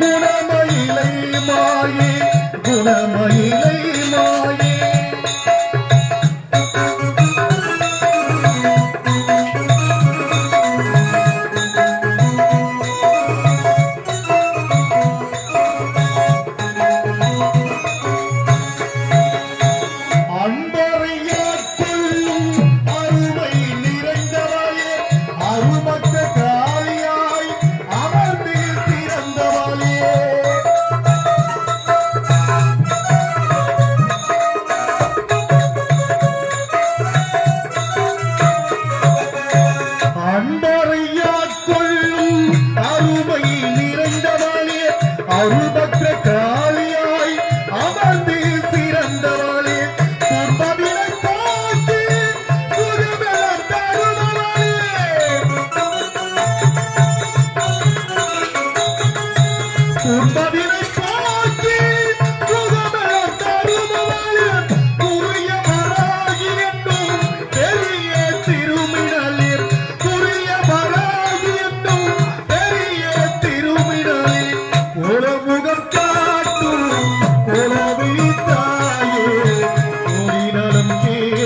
குணமயிலை மாயே குணமயிலை மாயே. মাটি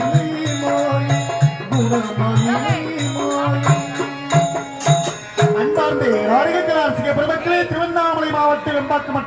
மணி மணி குருமணி